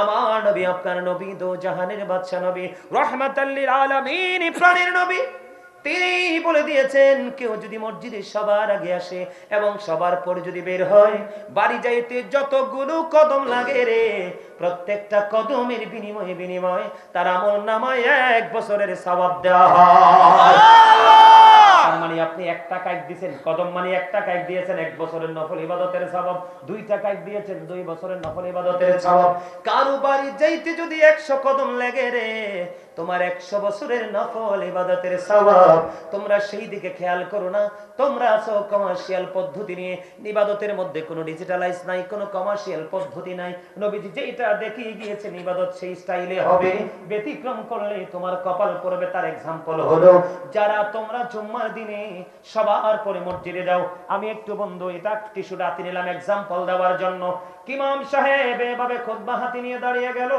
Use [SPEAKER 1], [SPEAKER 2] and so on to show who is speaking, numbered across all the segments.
[SPEAKER 1] আমার নবী, আপনার নবী, দো জাহানের বাদশা নবী রহমাতাল্লিল আলামিন, প্রাণের নবী। তিনি বলে দিয়েছেন, কেউ যদি মসজিদে সবার আগে আসে এবং সবার পরে যদি বের হয়, বাড়ি যাইতে যতগুলো কদম লাগে রে, প্রত্যেকটা কদমের বিনিময়ে বিনিময়ে তার আমল নামায় এক বছরের সবাব দেওয়া হয়। মানে আপনি এক টাকা এক দিয়েছেন, কদম মানে এক টাকা এক দিয়েছেন, এক বছরের নফল ইবাদতের স্বভাব দুই টাকা এক দিয়েছেন, দুই বছরের নফল ইবাদতের স্বভাব। কারও বাড়ি যাইতে যদি একশো কদম লেগে রে তোমার একশো বছরের নফল ইবাদতের সবাব তোমরা সেই দিকে খেয়াল করো না। তোমরা আছো কমার্শিয়াল পদ্ধতি নিয়ে। ইবাদতের মধ্যে কোনো ডিজিটালাইজ নাই, কোনো কমার্শিয়াল পদ্ধতি নাই। নবীজি যেটা দেখিয়ে গিয়েছেন, ইবাদত সেই স্টাইলে হবে। ব্যতিক্রম করলে তোমার কপাল পড়বে, তার এক্সাম্পল হলো, যারা তোমরা জুম্মার দিনে সবার পরে মসজিদে যাও, আমি একটু বন্ধু, এটা টিস্যুটা হাতে নিলাম এক্সাম্পল দেওয়ার জন্য। কিমাম সাহেব এভাবে খুতবা হাতে নিয়ে দাঁড়িয়ে গেল।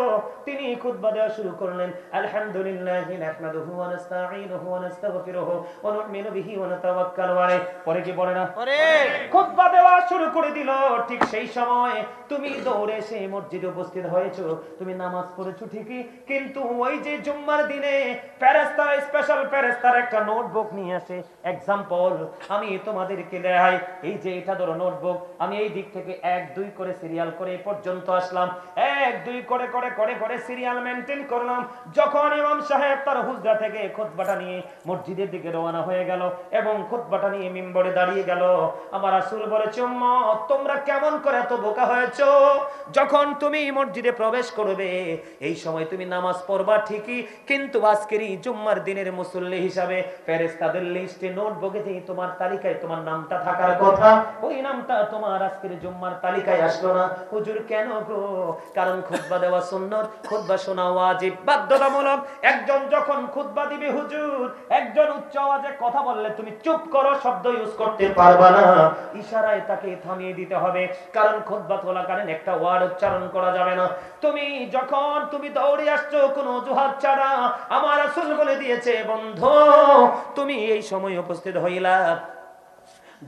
[SPEAKER 1] তিনি খুতবা দেওয়া শুরু করলেন। আলহামদুলিল্লাহ নাহমাদুহু ওয়া নাস্তাঈনুহু ওয়া নাস্তাগফিরুহু ওয়া নু'মিনু বিহি ওয়া নাতাওয়াক্কালু আলাইহি। পরে কি পড়ে না?
[SPEAKER 2] পরে।
[SPEAKER 1] খুতবা দেওয়া শুরু করে দিল। ঠিক সেই সময় তুমি দৌড়ে এসে মসজিদে উপস্থিত হয়েছো। তুমি নামাজ পড়েছো ঠিকই। কিন্তু ওই যে জুম্মার দিনে ফেরেশতা স্পেশাল ফেরেশতার একটা নোটবুক নিয়ে আসে। এক্সাম্পল আমি তোমাদেরকে দেখাই। এই যে এটা ধরো নোটবুক আমি এই দিক থেকে এক দুই করে সিরিয়াল করে এই পর্যন্ত আসলাম। এক দুই করে করে করে করে সিরিয়াল মেনটেন করলাম। যখন ইমাম সাহেব তার হুজরা থেকে খুতবাটা নিয়ে মসজিদের দিকে রওনা হয়ে গেল এবং খুতবাটা নিয়ে মিম্বরে দাঁড়িয়ে গেল। আমার বলেছে উম্মত তোমরা কেমন করে এত বোকা হয়েছো? যখন তুমি মসজিদে প্রবেশ করবে এই সময় তুমি নামাজ পড়বা ঠিকই কিন্তু আজকের এই জুম্মার দিনের মুসল্লি হিসাবে ফেরেশতাদের লিস্টে নোটবুকে যে তোমার তালিকায় তোমার নামটা থাকার কথা ওই নামটা তোমার আজকের জুম্মার তালিকায় আসলো না। হুজুর কেন গো? কারণ খুতবা দেওয়া সুন্নত খুতবা শোনা ওয়াজিব বাধ্যতামূলক। একজন যখন খুতবা দিবে, হুজুর, একজন উচ্চ আওয়াজে কথা বললে তুমি চুপ করো, শব্দ ইউজ করতে পারবা না। ইশারায় তাকে থামিয়ে দিতে হবে, কারণ খুতবা চলাকালীন একটা ওয়ার্ড উচ্চারণ করা যাবে না। তুমি যখন তুমি দৌড়ে আসছো, কোনো অজুহাত ছাড়া, আমার আসল বলে দিয়েছে, বন্ধু, তুমি এই সময় উপস্থিত হইলা।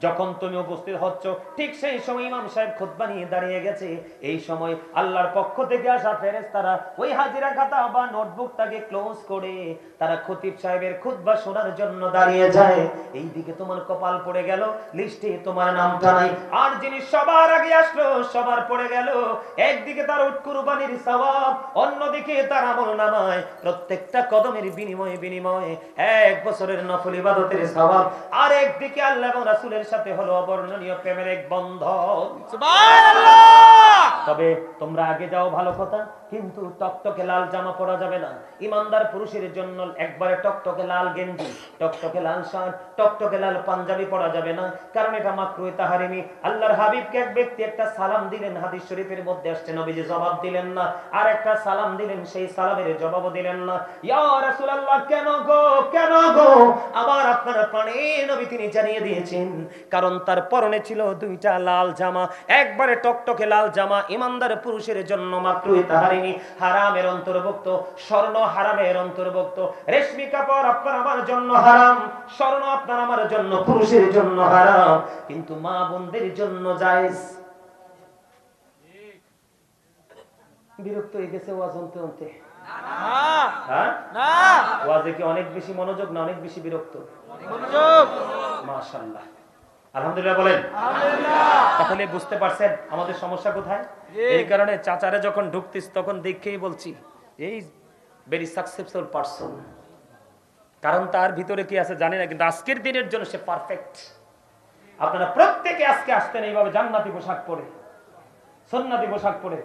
[SPEAKER 1] যখন তুমি উপস্থিত হচ্ছ, ঠিক সেই সময় ইমাম সাহেব খুতবা নিয়ে দাঁড়িয়ে গেছে। এই সময় আল্লাহর পক্ষ থেকে আসা ফেরেশতারা ওই হাজিরা খাতা বা নোটবুকটাকে ক্লোজ করে তারা খতিব সাহেবের খুতবা শোনার জন্য দাঁড়িয়ে যায়। এই দিকে তোমার কপাল পড়ে গেল, লিস্টে তোমার নামটা নাই। আর যিনি সবার আগে আসলো, সবার পড়ে গেল। একদিকে তার উট কুরবানির সওয়াব, অন্যদিকে তার আমল নামায়। প্রত্যেকটা কদমের বিনিময়ে বিনিময়ে এক বছরের নফল ইবাদতের সওয়াব। আর একদিকে আল্লাহ এবং রাসূলের সাথে হলো অবর্ণনীয় প্রেমের এক বন্ধন। তবে তোমরা আগে যাও ভালো কথা। কিন্তু টকটকে লাল জামা পরা যাবে না। ইমানদার পুরুষের জন্য একবারে টকটকে লাল গেঞ্জি, টকটকে লাল শার্ট, টকটকে লাল পাঞ্জাবি পরা যাবে না। কারণ এটা মাকরুহ তাহারিমি। আল্লাহর হাবিবকে এক ব্যক্তি একটা সালাম দিলেন, হাদিস শরীফের মধ্যে আসছে, নবীজি জবাব দিলেন না। আর একটা সালাম দিলেন, সেই সালামের জবাবও দিলেন না। ইয়া কেন গো কেন গো? আবার নবী তিনি জানিয়ে দিয়েছেন, কারণ তার পরনে ছিল দুইটা লাল জামা। একবারে টকটকে লাল জামা, ইমানদার পুরুষের জন্য মাকরুহ তাহারিমি হারামের অন্তর্ভুক্ত স্বর্ণ হারামের অন্তর্ভুক্ত। রেশমি কাপড় আপনার আমার জন্য হারাম স্বর্ণ আপনার আমার জন্য পুরুষের জন্য হারাম। কিন্তু মা বোনদের জন্য জায়েজ। বিরক্ত হয়ে গেছে ওয়াজ অন্তে অন্তে। হ্যাঁ?
[SPEAKER 2] না।
[SPEAKER 1] ওয়াজে কি অনেক বেশি মনোযোগ না অনেক বেশি বিরক্ত?
[SPEAKER 2] মনোযোগ।
[SPEAKER 1] মাশাআল্লাহ। আলহামদুলিল্লাহ বলেন। তাহলে বুঝতে পারছেন আমাদের সমস্যা কোথায়? এই কারণে চাচারে যখন ঢুকতিস তখন দেখেই বলছি এই ভেরি সাকসেসফুল পারসন কারণ তার ভিতরে কি আছে জানি না কিন্তু আজকের দিনের জন্য সে পারফেক্ট আপনারা প্রত্যেকে আজকে আসতেন এইভাবে জান্নাতি পোশাক পরে সন্ন্যাতি পোশাক পরে।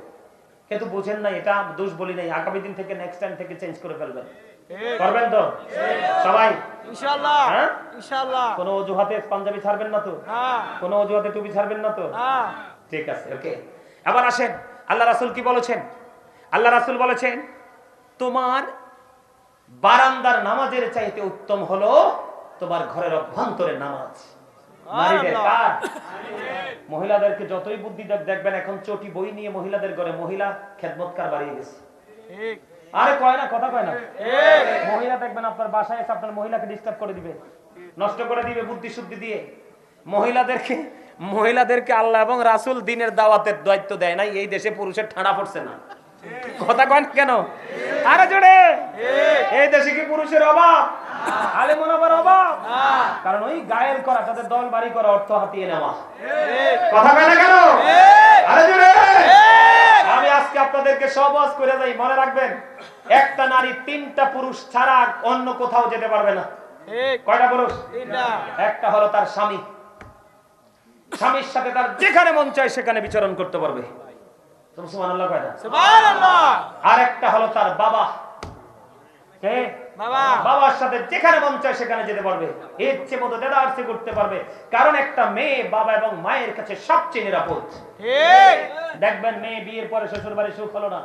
[SPEAKER 1] কিন্তু বুঝেন না এটা দোষ বলি নাই। আগামী দিন থেকে নেক্সট টাইম থেকে চেঞ্জ করে ফেলবেন। করবেন তো? সবাই? হ্যাঁ? কোনো অজুহাতে পাঞ্জাবি ছাড়বেন না তো?
[SPEAKER 2] না
[SPEAKER 1] কোনো অজুহাতে টুপি ছাড়বেন না তো? ঠিক আছে ওকে। আবার আসেন। আল্লাহ রাসূল কি বলেছেন? আল্লাহ রাসূল বলেছেন তোমার বারান্দার নামাজের চাইতে উত্তম হলো তোমার ঘরের অভ্যন্তরের নামাজ। নারীদের মহিলাদেরকে যতই বুদ্ধি দেখ- দেখবেন এখন চটি বই নিয়ে মহিলাদের ঘরে মহিলা খেদমতকার বাড়িয়ে গেছে।
[SPEAKER 2] ঠিক।
[SPEAKER 1] আরে কয় না কথা কয় না। মহিলা দেখবেন আপনার বাসায় এসে আপনার মহিলাকে ডিস্টার্ব করে দিবে নষ্ট করে দিবে বুদ্ধি শুদ্ধি দিয়ে। মহিলাদেরকে মহিলাদেরকে আল্লাহ এবং রাসূল দিনের দাওয়াতের দায়িত্ব দেয় নাই এই দেশে পুরুষের ঠাড়া পড়ছে না। কথা কন কেন? আরে জোরে। এই দেশে কি পুরুষের অভাব? আলেমন আবার অভাব?
[SPEAKER 2] না।
[SPEAKER 1] কারণ ওই গায়েল করা তাদের দল বাড়ি করা অর্থ হাতিয়ে নেওয়া। কথা কয় না কেন? আরে জোরে। আজকে আপনাদেরকে সহবাস করে যাই মনে রাখবেন একটা নারী তিনটা পুরুষ ছাড়া অন্য কোথাও যেতে পারবে না। কয়টা পুরুষ? একটা হলো তার স্বামী। স্বামীর সাথে তার যেখানে মন চায় সেখানে বিচরণ করতে পারবে। আর একটা হলো তার বাবা। কে?
[SPEAKER 2] বাবা
[SPEAKER 1] বাবার সাথে যেখানে মন চায় সেখানে যেতে পারবে। ইচ্ছে মতো দেদারসে করতে পারবে। কারণ একটা মেয়ে বাবা এবং মায়ের কাছে সবচেয়ে নিরাপদ। দেখবেন মেয়ে বিয়ের পরে শ্বশুর বাড়ি সুখ হলো না।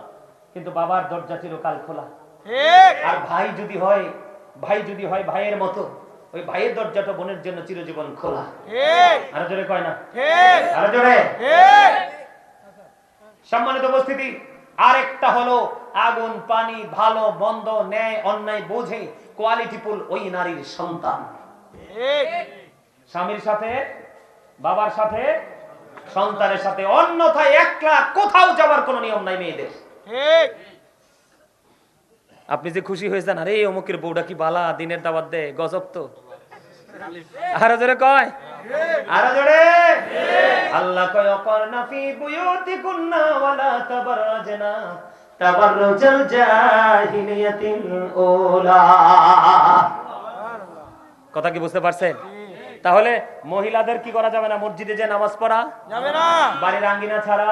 [SPEAKER 1] কিন্তু বাবার দরজা চিরকাল খোলা। আর ভাই যদি হয় ভাই যদি হয় ভাইয়ের মতো ওই ভাইয়ের দরজাটা বোনের জন্য চিরজীবন খোলা। আরও জোরে কয় না? আরও জোরে। সম্মানিত উপস্থিতি আরেকটা হলো আগুন, পানি, ভালো বন্ধ ন্যায়, অন্যায়, বোঝে কোয়ালিটিফুল ওই নারীর সন্তান। স্বামীর সাথে, বাবার সাথে, সন্তানের সাথে, অন্যথায় একলা কোথাও যাওয়ার কোনো নিয়ম নাই মেয়েদের। আপনি যে খুশি হয়েছেন, আরে, অমুকের বউটা কি বালা, দিনের দাবাত দে গজব তো। আরও কয়। আরও জোরে। আল্লাহ কয় অকর্ণা ফি বুয়ুতিকুন্না ওয়ালা তাবাররাজনা তাবাররুজাল জাহিলিয়াতিল উলা। কথা কি বুঝতে পারছেন? তাহলে মহিলাদের কি করা যাবে না? মসজিদে যে নামাজ পড়া?
[SPEAKER 2] যাবে না।
[SPEAKER 1] বাড়ির আঙ্গিনা ছাড়া?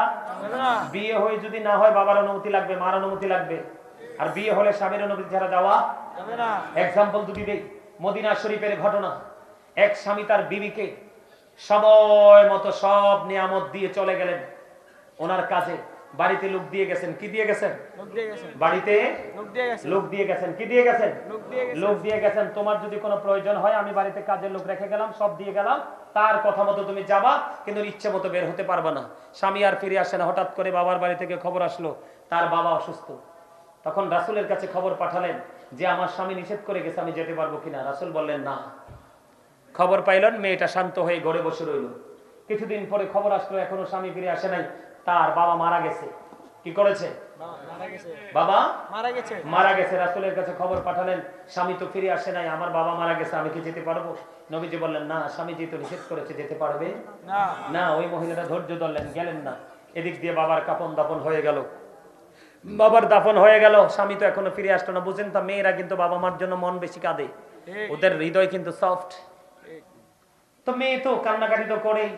[SPEAKER 1] বিয়ে হয়ে যদি না হয় বাবার অনুমতি লাগবে মার অনুমতি লাগবে। আর বিয়ে হলে স্বামীর অনুমতি ছাড়া যাওয়া?
[SPEAKER 2] যাবে না।
[SPEAKER 1] এক্সাম্পল দুটি দেই মদিনা শরীফের ঘটনা। এক স্বামী তার বিবিকে সময় মতো সব নিয়ামত দিয়ে চলে গেলেন। ওনার কাজে বাড়িতে লোক দিয়ে গেছেন। কি দিয়ে গেছেন? বাড়িতে
[SPEAKER 2] লোক দিয়ে
[SPEAKER 1] গেছেন। কি দিয়ে গেছেন?
[SPEAKER 2] লোক দিয়ে গেছে
[SPEAKER 1] লোক দিয়ে গেছেন। তোমার যদি কোনো প্রয়োজন হয় আমি বাড়িতে কাজের লোক রেখে গেলাম সব দিয়ে গেলাম। তার কথা মতো তুমি যাবা কিন্তু ইচ্ছে মতো বের হতে পারবে না। স্বামী আর ফিরে আসে না। হঠাৎ করে বাবার বাড়ি থেকে খবর আসলো তার বাবা অসুস্থ। তখন রাসুলের কাছে খবর পাঠালেন যে আমার স্বামী নিষেধ করে গেছে আমি যেতে পারব কিনা? রাসুল বললেন না। খবর পাইলেন মেয়েটা শান্ত হয়ে ঘরে বসে রইল। কিছুদিন পরে খবর আসলো এখনও স্বামী ফিরে আসে নাই। তার বাবা মারা গেছে। কি করেছে?
[SPEAKER 2] বাবা? মারা গেছে। মারা গেছে।
[SPEAKER 1] রাসুলের কাছে খবর পাঠালেন স্বামী তো ফিরে আসে নাই আমার বাবা মারা গেছে আমি কি যেতে পারব? নবীজি বললেন না স্বামী যেহেতু নিষেধ করেছে যেতে পারবে?
[SPEAKER 2] না।
[SPEAKER 1] ওই মহিলাটা ধৈর্য ধরলেন গেলেন না। এদিক দিয়ে বাবার কাপন দাপন হয়ে গেল। বাবার দাফন হয়ে গেল স্বামী তো এখনও ফিরে আসলো না। বুঝেন তা মেয়েরা কিন্তু বাবা মার জন্য মন বেশি কাঁদে। ওদের হৃদয় কিন্তু সফট তো মেয়ে তো কান্নাকাটি তো করেই।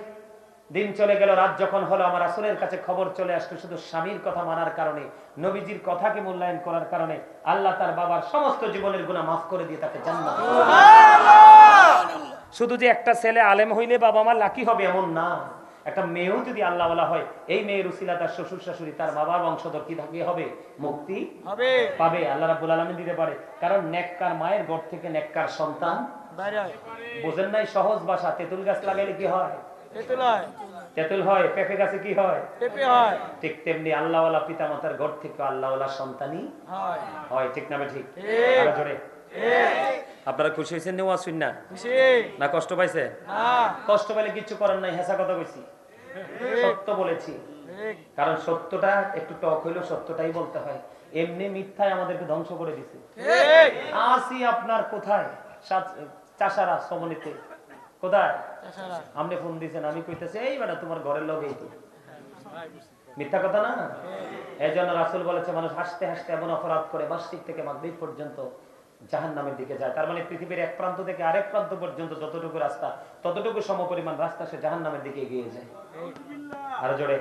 [SPEAKER 1] দিন চলে গেল রাত যখন হলো আমার আসলের কাছে খবর চলে আসলো শুধু স্বামীর কথা মানার কারণে নবীজির কথাকে মূল্যায়ন করার কারণে আল্লাহ তার বাবার সমস্ত জীবনের গুণা মাফ করে দিয়ে তাকে জান্নাত শুধু যে একটা ছেলে আলেম হইলে বাবা মা লাকি হবে এমন না। একটা মেয়েও যদি আল্লাহ বলা হয় এই মেয়ের উসিলা তার শ্বশুর শাশুড়ি তার বাবার বংশধর কি থাকে? হবে? মুক্তি?
[SPEAKER 2] হবে।
[SPEAKER 1] পাবে আল্লাহ রাব্বুল আলামিন দিতে পারে। কারণ নেককার মায়ের গড় থেকে নেককার সন্তান বোঝেন নাই সহজ ভাষা তেঁতুল গাছ লাগাইলে কি হয়?
[SPEAKER 2] তেঁতুল হয়।
[SPEAKER 1] পেঁপে গাছে কি হয়?
[SPEAKER 2] পেঁপে হয়।
[SPEAKER 1] ঠিক তেমনি আল্লাহওয়ালা পিতা মাতার ঘর থেকে আল্লাহওয়ালা সন্তানই
[SPEAKER 2] হয়।
[SPEAKER 1] হয় ঠিক না ঠিক?
[SPEAKER 2] ঠিক।
[SPEAKER 1] আরও জোরে। আপনারা খুশি হয়েছেন নেওয়া শুন না না কষ্ট পাইছে? কষ্ট পাইলে কিচ্ছু করার নাই হেসা কথা কইছি। সত্য বলেছি। কারণ সত্যটা একটু টক হইলেও সত্যটাই বলতে হয়। এমনি মিথ্যায় আমাদেরকে ধ্বংস করে দিছে। আসি আপনার কোথায়? চাষারা সমনিতে। কোথায়? আপনি ফোন দিয়েছেন আমি কইতেছি এই বেটা তোমার ঘরের লোকেই তো। মিথ্যা কথা না? এই জন্য রাসুল বলেছে মানুষ হাসতে হাসতে এমন অপরাধ করে মাসিক থেকে মাগরিব পর্যন্ত জাহান নামের দিকে যায়। তার মানে পৃথিবীর এক প্রান্ত থেকে আরেক প্রান্ত পর্যন্ত যতটুকু রাস্তা ততটুকু সমপরিমাণ রাস্তা সে জাহান নামের দিকে এগিয়ে যায়। আরও জোরে?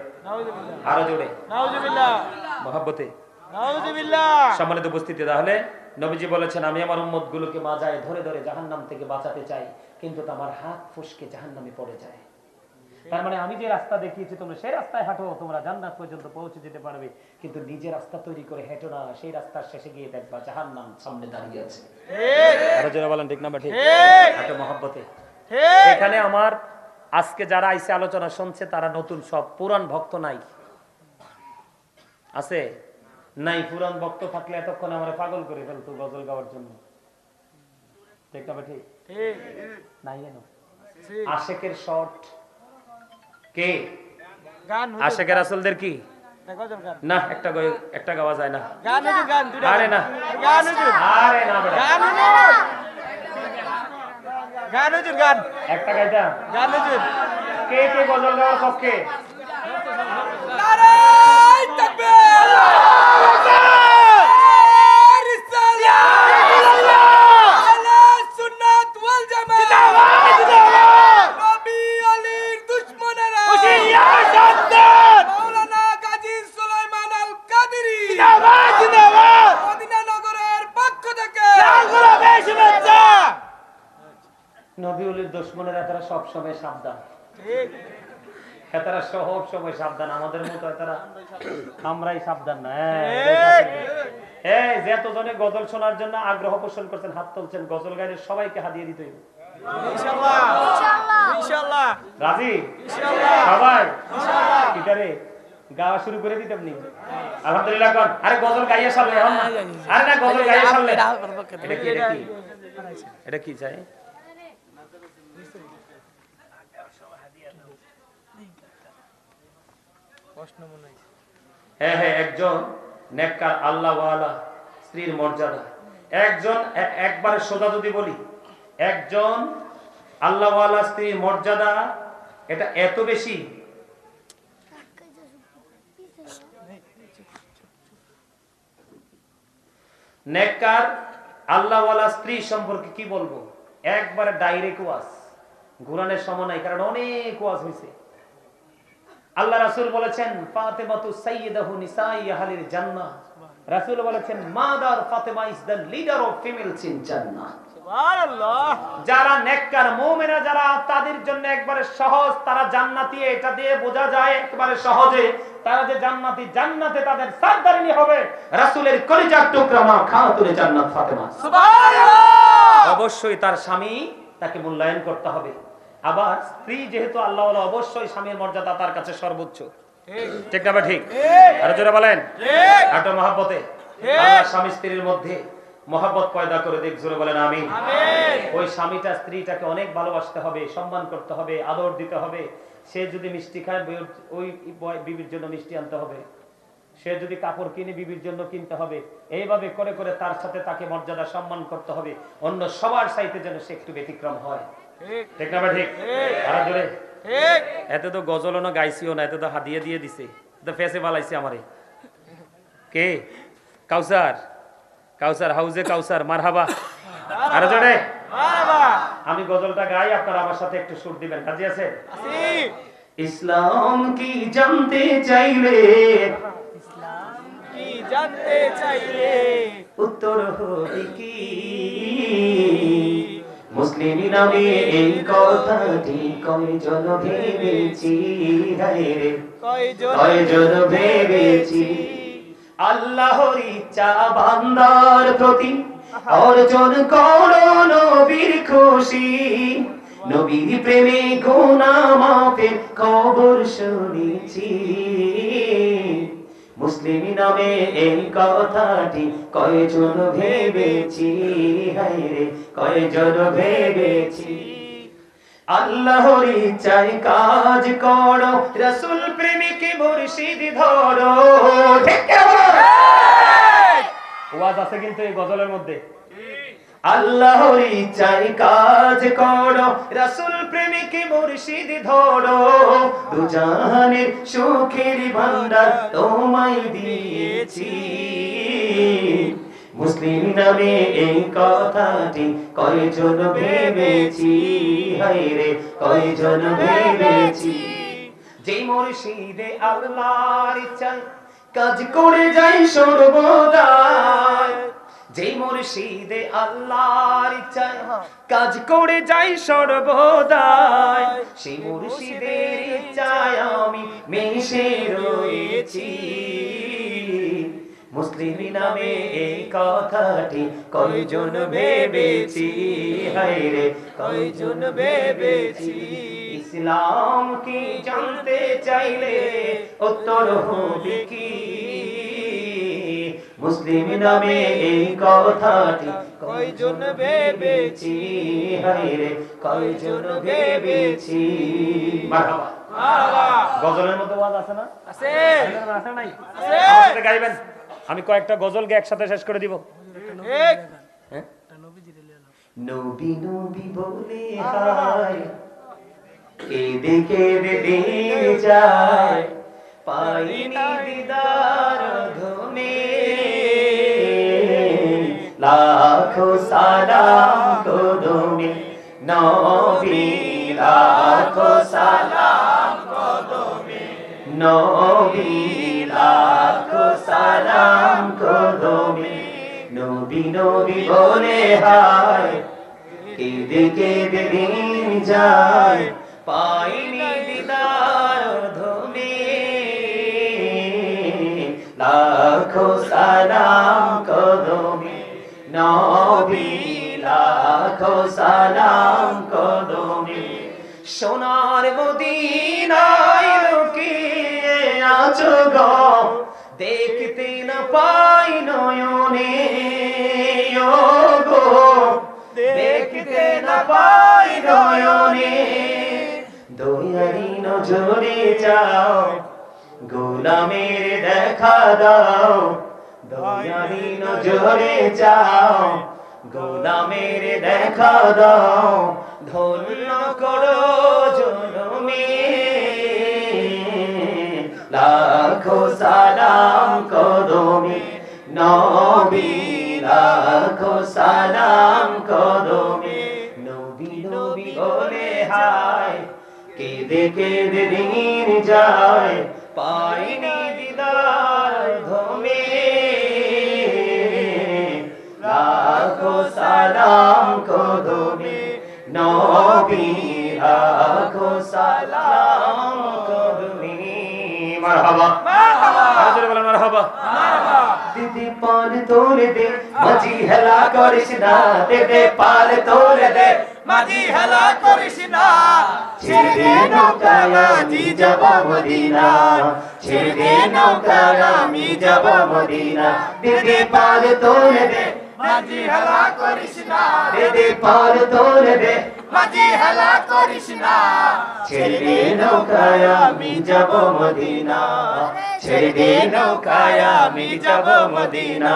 [SPEAKER 1] আরও জোরে? মহাব্বতে। সম্মানিত উপস্থিতি তাহলে। নবীজি বলেছেন আমি আমার উম্মত গুলোকে মাজায় ধরে ধরে জাহান নাম থেকে বাঁচাতে চাই কিন্তু আমার হাত ফুসকে জাহান নামে পড়ে যায়। তার মানে আমি যে রাস্তা দেখিয়েছি তোমরা সেই রাস্তায় হাঁটো তোমরা জান্নাত পর্যন্ত পৌঁছে যেতে পারবে কিন্তু নিজে রাস্তা তৈরি করে হেঁটো না সেই রাস্তার শেষে গিয়ে দেখবা জাহান নাম সামনে দাঁড়িয়ে আছে।
[SPEAKER 2] ঠিক।
[SPEAKER 1] আরও জোরে বলেন ঠিক না ঠিক? মহব্বতে। এখানে আমার আজকে যারা আইসে আলোচনা শুনছে তারা নতুন সব পুরান ভক্ত নাই। আছে? নাই পুরান ভক্ত থাকলে এতক্ষণ আমার পাগল করে ফেলতো গজল গাওয়ার জন্য। ঠিক না ঠিক
[SPEAKER 2] ঠিক।
[SPEAKER 1] নাই কেন? আশেকের শর্ট কে? আশেকের আসলদের কি? না একটা একটা গাওয়া যায় না। আরে না। আরে না
[SPEAKER 2] গান গান।
[SPEAKER 1] একটা গাইতা
[SPEAKER 2] গান
[SPEAKER 1] কে কে গজল গাওয়ার পক্ষে
[SPEAKER 2] নারাই তাকবীর আহলে সুন্নাত ওয়াল জামাত নবী আলীর দুশমনেরা মাওলানা গাজী সুলাইমান আল কাদেরী মদিনা নগরের পক্ষ থেকে
[SPEAKER 1] নবীউলের দুশ্মনেরা তারা সব সময় সাবধান হ্যাঁ, তারা সব সময় সাবধান আমাদের মতো তারা আমরাই সাবধান না এই যে এতজনে গজল শোনার জন্য আগ্রহ পোষণ করছেন হাত তুলছেন গজল গাইলে সবাইকে হাতিয়ে দিতে হইবে।
[SPEAKER 2] ইনশাআল্লাহ ইনশাআল্লাহ
[SPEAKER 1] রাজি সবাই কিটারে গাওয়া শুরু করে দিতাম নি আলহামদুলিল্লাহ কোন আরে গজল গাইয়া সামনে আরে না গজল গাইয়া সামনে এটা কি এটা কি চাই
[SPEAKER 2] প্রশ্ন মনে হয়
[SPEAKER 1] হ্যাঁ একজন নেককার, আল্লাহওয়ালা স্ত্রীর মর্যাদা। একজন একবারে সোজা যদি বলি, একজন স্ত্রীর মর্যাদা এটা এত বেশি? নেককার স্ত্রী সম্পর্কে কি বলব? একবারে ডাইরেক্ট ওয়াজ। ঘুরানের সময় নাই, কারণ অনেক ওয়াজ হয়েছে আল্লাহ রাসূল বলেছেন ফাতেমাতু সাইয়্যিদাহু নিসাই আহলিল জান্নাহ। রাসূল বলেছেন mother Fatima is the leader of females in জান্নাহ।
[SPEAKER 2] সুবহানাল্লাহ।
[SPEAKER 1] যারা নেককার মুমিনা যারা তাদের জন্য একবারে সহজ তারা জান্নাতি এটা দিয়ে বোঝা যায় একবারে সহজে তারা যে জান্নাতি জান্নাতে তাদের সরদারিনী হবে। রাসূলের কলিজার টুকরা মা খাতুনে জান্নাত ফাতেমা।
[SPEAKER 2] সুবহানাল্লাহ।
[SPEAKER 1] অবশ্যই তার স্বামী তাকে মূল্যায়ন করতে হবে। আবার স্ত্রী যেহেতু আল্লাহ অবশ্যই স্বামীর মর্যাদা তার কাছে সর্বোচ্চ।
[SPEAKER 2] ঠিক।
[SPEAKER 1] না ঠিক। আরও জোরে বলেন।
[SPEAKER 2] ঠিক।
[SPEAKER 1] আটো মহাব্বতে স্বামী স্ত্রীর মধ্যে মহাব্বত পয়দা করে দেখ জোরে বলেন আমি ওই স্বামীটা স্ত্রীটাকে অনেক ভালোবাসতে হবে সম্মান করতে হবে আদর দিতে হবে। সে যদি মিষ্টি খায় ওই বিবির জন্য মিষ্টি আনতে হবে। সে যদি কাপড় কিনে বিবির জন্য কিনতে হবে এইভাবে করে করে তার সাথে তাকে মর্যাদা সম্মান করতে হবে। অন্য সবার সাইতে যেন সে একটু ব্যতিক্রম হয়।
[SPEAKER 2] ঠিক।
[SPEAKER 1] ঠিক না ঠিক। আরও জোরে
[SPEAKER 2] ঠিক।
[SPEAKER 1] এতে তো গজলও না গাইছিও না এতে তো হাদিয়ে দিয়ে দিছে। তো ফেসে বালাইছে আমারে। কে? কাউসার। কাউসার হাউজে কাউসার মারহাবা। আরও জোরে। আমি গজলটা গাই আপনারা আমার সাথে একটু সুর দিবেন। কাজে আছে। ইসলাম কি জানতে চাইলে?
[SPEAKER 2] কি জানতে চাইলে?
[SPEAKER 1] উত্তর হবে কি? মুসলিম নামে এই কথাটি কয়জন ভেবেছি রে?
[SPEAKER 2] কয়জন
[SPEAKER 1] ভেবেছি? আল্লাহর ইচ্ছা বান্দার প্রতি অর্জন করো নবীর খুশি। নবীর প্রেমে গোনা মাফের খবর শুনেছি। মুসলিম নামে এই কথাটি কয়জন ভেবেছি? হাইরে কয়জন ভেবেছি? আল্লাহরি চাই কাজ করো, রসুল প্রেমিক মুর্শিদ ধরো। ঠিক আছে কিন্তু এই গজলের মধ্যে। আল্লাহর ইচ্ছায় কাজ করো, রসুল প্রেমিক মুর্শিদ ধরো। দুজাহানের সুখের ভান্ডার তোমায় দিয়েছি। মুসলিম নামে এই কথাটি কয়জন ভেবেছি? হায় রে, কয়জন ভেবেছি? যে মুর্শিদে আল্লাহর ইচ্ছায় কাজ করে যাই সর্বদাই। যে মুর্শিদে আল্লাহর ইচ্ছায় কাজ করে যাই সর্বদাই সেই মুর্শিদের ইচ্ছায় আমি মিশে রয়েছি। মুসলিম নামে এই কথাটি কয়জন ভেবেছি? হায় রে কয়জন ভেবেছি? ইসলাম কি জানতে চাইলে? উত্তর হবে কি? মুসলিম নামে এই কথাটি কয়জন ভেবেছি? হায় রে কয়জন ভেবেছি? মারহাবা।
[SPEAKER 2] মারহাবা।
[SPEAKER 1] গজলের মধ্যে ওয়াজ আছে না?
[SPEAKER 2] আছে।
[SPEAKER 1] আছে নাই?
[SPEAKER 2] আছে।
[SPEAKER 1] গাইবেন। আমি কয়েকটা গজলকে একসাথে শেষ করে দিব।
[SPEAKER 2] ঠিক
[SPEAKER 1] নবী নবী বলে হায়। কেঁদে কেঁদে দিন যায়। পাইনি দিদার ধনে। লাখো সালাম কদমে। নবী, লাখো সালাম কদমে। নবী, লাখো সালাম কদমে। নবী নবী বলে হায়, কেঁদে কেঁদে দিন যায়, পাইনি দিদার ধনে। লাখো সালাম নবী লাখো সালাম কদমে সোনার মদিনায় লুকিয়ে আছো গো, দেখতে না পাই নয়নে। গো, দেখতে না পাই নয়নে। দয়ারি নজরে যাও, গোলামের দেখা দাও। দয়ারি নজরে যাও, গোলামের দেখা দাও, ধন্য করো জনমে। লাখো সালাম কদমে, নবী, লাখো সালাম কদমে। নবী নবী বলে হায়, কেঁদে কেঁদে দিন যায় নবী লাখো সালাম কদমে মারহাবা। জোরে বলেন মারহাবা। দিদি পাল তোলে দে মাঝি হেলা করিস না। দে দে পাল তোলে দে
[SPEAKER 2] মাঝি হেলা করিস না।
[SPEAKER 1] ছেড়ে দে নৌকায় আমি যাব মদিনা ছেড়ে দে নৌকায় আমি যাব মদিনা দে দে পাল তোলে দে
[SPEAKER 2] মাঝি হেলা করিস না।
[SPEAKER 1] দে দে পাল তোলে দে
[SPEAKER 2] মাঝি হেলা করিস না।
[SPEAKER 1] ছেড়ে দে নৌকায় আমি যাব মদিনা। ছেড়ে দে নৌকায় আমি যাব মদিনা।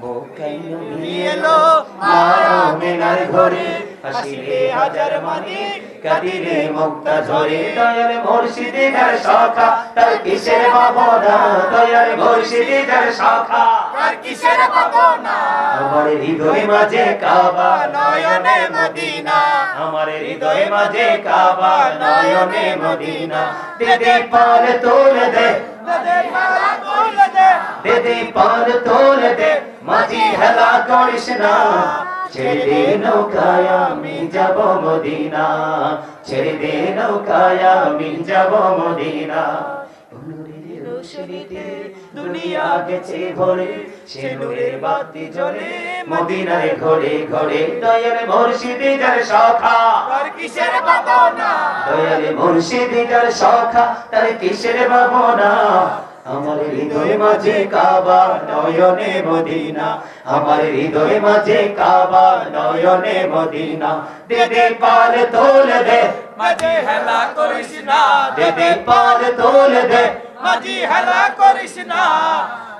[SPEAKER 1] বোকাই নিয়ে এলো মারা মেনার ঘরে। হাসিলে হাজার মানি কাদিরে মুক্তা ঝরে। দয়াল মুর্শিদি যার শাখা তার কিসের ভাবনা দয়াল মুর্শিদি যার শাখা।
[SPEAKER 2] আর কিসের ভাবনা
[SPEAKER 1] আমার হৃদয় মাঝে কাবা
[SPEAKER 2] নয়নে মদিনা।
[SPEAKER 1] আমার হৃদয় মাঝে কাবা নয়নে মদিনা। দে দে পাল তোলে দে।
[SPEAKER 2] দে হেলা করলে দে।
[SPEAKER 1] দে দে পাল তোলে দে। মাঝি হেলা করিস না। ছেড়ে দে আমি যাব মদিনা। ছেড়ে দে আমি যাব মদিনা। দুনিয়া গেছে ভরে, সে নূরের বাতি জ্বলে মদিনায় ঘরে ঘরে। দয়াল মুর্শিদি যার শাখা
[SPEAKER 2] আর কিসের ভাবনা
[SPEAKER 1] দয়ালে মুর্শিদি যার শাখা তার কিসের ভাবনা আমার হৃদয় মাঝে কাবা নয়নে মদিনা। আমার হৃদয় মাঝে কাবা নয়নে মদিনা। দে দে পাল তোল দে
[SPEAKER 2] মাঝি হেলা করিস না।
[SPEAKER 1] দে দে পাল তোল দে
[SPEAKER 2] মাঝি হেলা করিস না।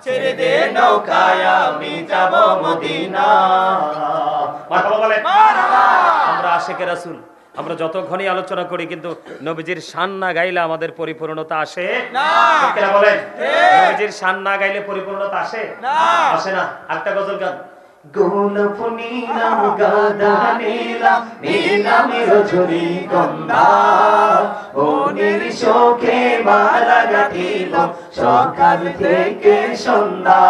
[SPEAKER 2] ছেড়ে দে
[SPEAKER 1] নৌকায় আমি যাব মদিনা। মারহাবা বলেন
[SPEAKER 2] মারহাবা
[SPEAKER 1] আমরা আশেকে রাসূল। আমরা যতক্ষণই আলোচনা করি কিন্তু নবীজির শান না গাইলে আমাদের পরিপূর্ণতা আসে? বলেন? নবীজির শান না গাইলে পরিপূর্ণতা আসে?
[SPEAKER 2] না।
[SPEAKER 1] আসে না। একটা গজল গান। গোলাপ নীলাম গাদা নীলাম নীলাম রজনী গন্ধা। মনের শোকে মালা গাঁথিব সকাল থেকে সন্ধ্যা।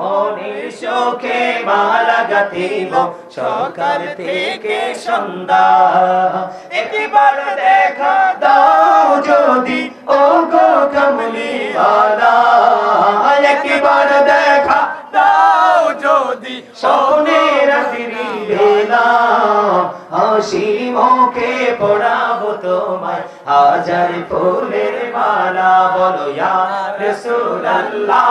[SPEAKER 1] মনের শোকে মালা গাঁথিব। সকাল থেকে সন্ধ্যা। একবার দেখা দাও যদি ও গো কমলি একবার দেখা
[SPEAKER 2] দাও যদি
[SPEAKER 1] স্বপ্নের রাত্রি বেলা। হাসি মুখে পড়াবো তোমায়, হাজার ফুলের মালা বলো, ইয়া রাসূলুল্লাহ।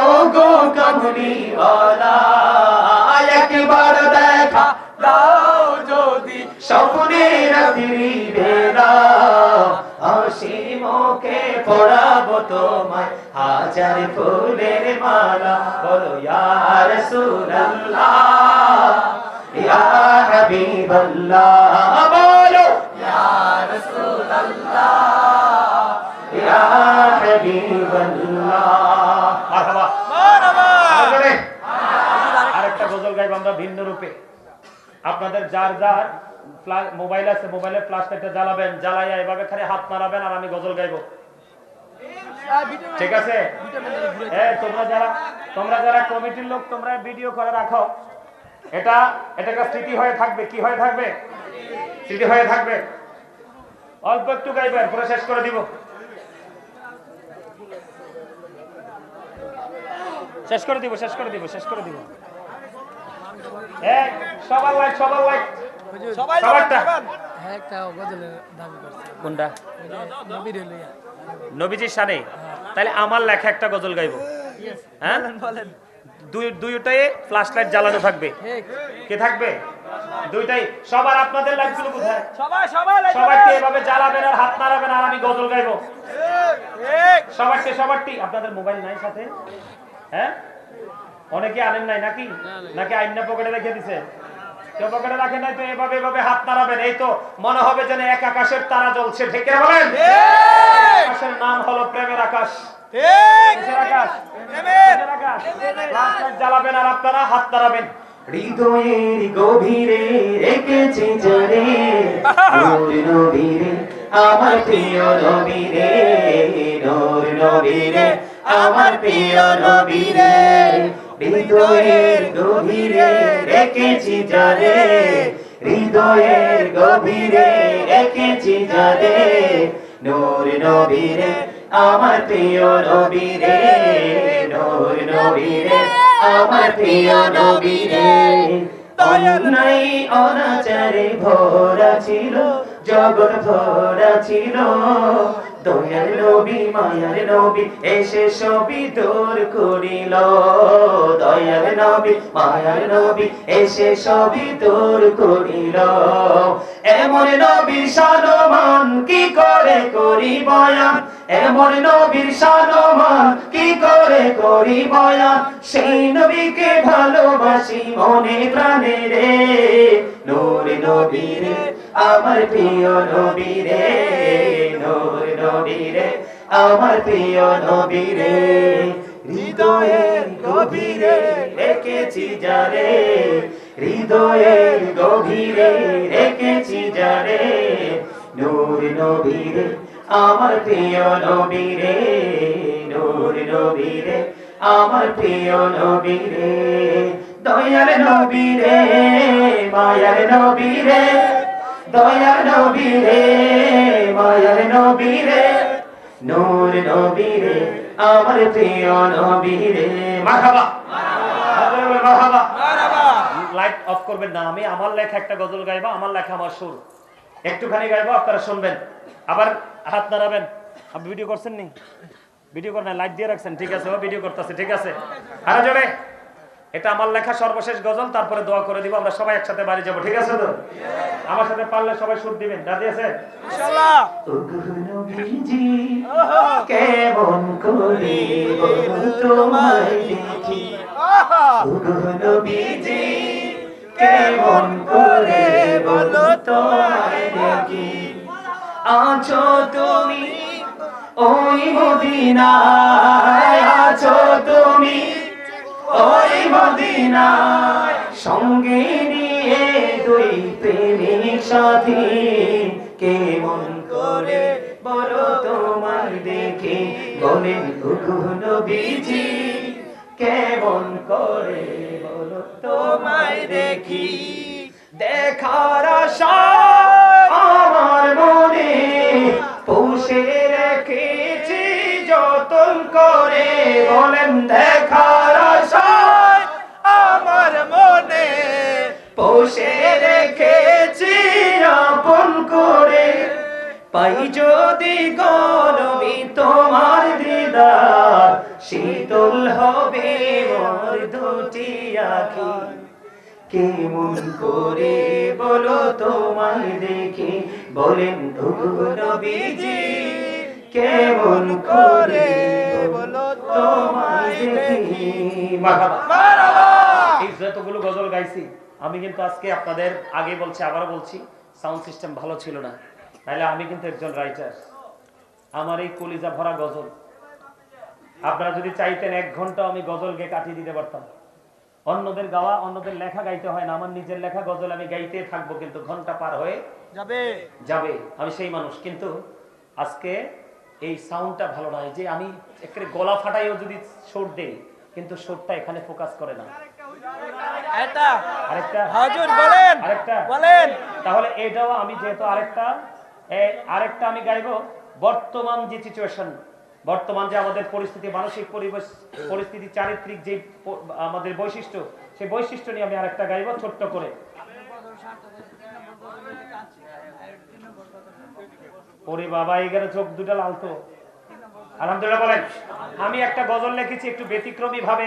[SPEAKER 1] ও গো কামলিওয়ালা একবার দেখা
[SPEAKER 2] দাও যদি
[SPEAKER 1] স্বপ্নে রাত্রি বেলা। হাসি মুখে পড়াবো তোমায়, হাজার ফুলের মালা, বলো, ইয়া রাসূলুল্লাহ, ইয়া হাবিবাল্লাহ, বলো ইয়ার সুরাল্লাহ ইয়া হাবিবাল্লাহ। মারহাবা। আরেকটা গজল গাইব আমরা ভিন্ন রূপে। আপনাদের যার যার মোবাইল আছে জ্বালাবেন জ্বালাইয়া এভাবে খালি হাত নাড়াবেন আর আমি গজল গাইবো। ঠিক আছে? তোমরা যারা তোমরা যারা কমিটির লোক তোমরা ভিডিও করে রাখো। এটা এটা একটা স্মৃতি হয়ে থাকবে। কি হয়ে থাকবে? স্মৃতি হয়ে থাকবে। অল্প একটু গাইবে পুরো শেষ করে দিব। শেষ করে দিব শেষ করে দিব শেষ করে দিব। এক সবার লাইক সবার লাইক। সবারটা।
[SPEAKER 2] যাবেন
[SPEAKER 3] হ্যাঁ
[SPEAKER 1] কোনটা? নবীজির তাহলে আমার লেখা একটা গজল গাইবো। হ্যাঁ? দুইটাই ফ্ল্যাশ লাইট জ্বালানো থাকবে। কে থাকবে? দুইটাই। সবার আপনাদের লাইটগুলো কোথায়
[SPEAKER 2] সবাই সবাই
[SPEAKER 1] সবাইকে এভাবে জ্বালাবেন আর হাত নাড়াবেন আর আমি গজল গাইবো?
[SPEAKER 2] ঠিক।
[SPEAKER 1] সবারটি সবারটি। আপনাদের মোবাইল নাই সাথে? হ্যাঁ? অনেকে আনেন নাই নাকি? নাকি আইনা পকেটে রেখে দিছে? কেউ পকেটে রাখেন নাই তো এভাবে এভাবে হাত নাড়াবেন এই তো মনে হবে যেন এক আকাশের তারা জ্বলছে। ঠিক কিনা আকাশের নাম হলো প্রেমের আকাশ। জ্বালাবেন আর আপনারা হাত নাড়াবেন হৃদয়ের গভীরে রেখেছি জানে নবীরে আমার প্রিয় নবীরে নূর নবীরে। আমার প্রিয় নবীরে, হৃদয়ের গভীরে রেখেছি জানে হৃদয়ের গভীরে রেখেছি জানে নূর নবীরে, আমার প্রিয় নবীরে, নূর নবীরে, আমার প্রিয় নবীরে। অন্যায়, অনাচারে ভরা ছিল, জগৎ ভরা ছিল দয়ার নবী, মায়ার নবী, এসে সবই দূর করিল। দয়ার নবী, মায়ার নবী, এসে সবই দূর করিল। এমন নবীর সানমান কি করে করি বয়ান এমন নবীর সানমান কি করে করি বয়ান সেই নবীকে ভালোবাসি মনে প্রাণে রে। নূর নবী আমার প্রিয় নবী রে। নূর রে আমার প্রিয় নবী রে হৃদয়ের গভীরে রেখেছি যারে, হৃদয়ের গভীরে রেখেছি যারে। নূর নবী রে আমার প্রিয় নবী রে নূর নবী রে আমার প্রিয় নবী রে দয়ার নবী রে মায়ার নবী রে দয়ার নবী রে মায়ার নবী রে নূর নবী রে আমার প্রিয় নবী রে মারহাবা। মারহাবা। লাইট অফ করবেন না আমি, আমার লেখা একটা গজল গাইবো, আমার লেখা আমার সুর। একটুখানি গাইবো, আপনারা শুনবেন। আবার হাত নাড়াবেন। আপনি ভিডিও করছেন নি ভিডিও করেন লাইট দিয়ে রাখছেন, ঠিক আছে, ও ভিডিও করতেছে, ঠিক আছে। এটা আমার লেখা সর্বশেষ গজল তারপরে দোয়া করে দিব আমরা সবাই একসাথে বাড়ি যাব ঠিক আছে তো? আমার সাথে পারলে সবাই সুর দিবেন রাজি আছে? কেমন করে বলো তোমায় দেখি? আছো তুমি ওই মদিনায় আছো তুমি। ওই মদিনায় সঙ্গে নিয়ে দুই প্রেমিক সাথী কেমন করে বলো তোমার দেখে বলেন নবীজি কেমন করে বলো তোমায় দেখি। দেখার আশা আমার মনে পুষে রেখেছি, যতন করে বলেন দেখার পাই যদি গনবি তোমার দিদার শীতল হবে মোর দুটি আখি। কেমন করে বলো তোমায় দেখি বলেন নবীজি। কেমন করে বলো তোমায় দেখি। মারহাবা। এই যতগুলো গজল গাইছি আমি কিন্তু আজকে আপনাদের আগে বলছি আবারও বলছি সাউন্ড সিস্টেম ভালো ছিল না। তাহলে আমি কিন্তু একজন রাইটার আমার এই কলিজা ভরা গজল। আপনারা যদি চাইতেন এক ঘণ্টা আমি গজল গেয়ে কাটিয়ে দিতে পারতাম। অন্যদের গাওয়া অন্যদের লেখা গাইতে হয় না। আমার নিজের লেখা গজল আমি গাইতে থাকব কিন্তু ঘণ্টা পার হয়ে
[SPEAKER 2] যাবে।
[SPEAKER 1] যাবে। আমি সেই মানুষ। কিন্তু আজকে এই সাউন্ডটা ভালো নয়। যে আমি একেবারে গলা ফাটাইও যদি সুর দেই কিন্তু সুরটা এখানে ফোকাস করে না।
[SPEAKER 2] এটা
[SPEAKER 1] আরেকটা।
[SPEAKER 2] বলেন।
[SPEAKER 1] আরেকটা।
[SPEAKER 2] বলেন।
[SPEAKER 1] তাহলে এটাও আমি যেহেতু আরেকটা আরেকটা আমি গাইবো। বর্তমান যে সিচুয়েশন বর্তমান যে আমাদের পরিস্থিতি, মানসিক পরিবেশ, পরিস্থিতি, চারিত্রিক যে আমাদের বৈশিষ্ট্য, সেই বৈশিষ্ট্য নিয়ে আমি আরেকটা গাইবো ছোট্ট করে। আলহামদুলিল্লাহ বলেন। আমি একটা গজল লিখেছি, একটু ব্যতিক্রমী ভাবে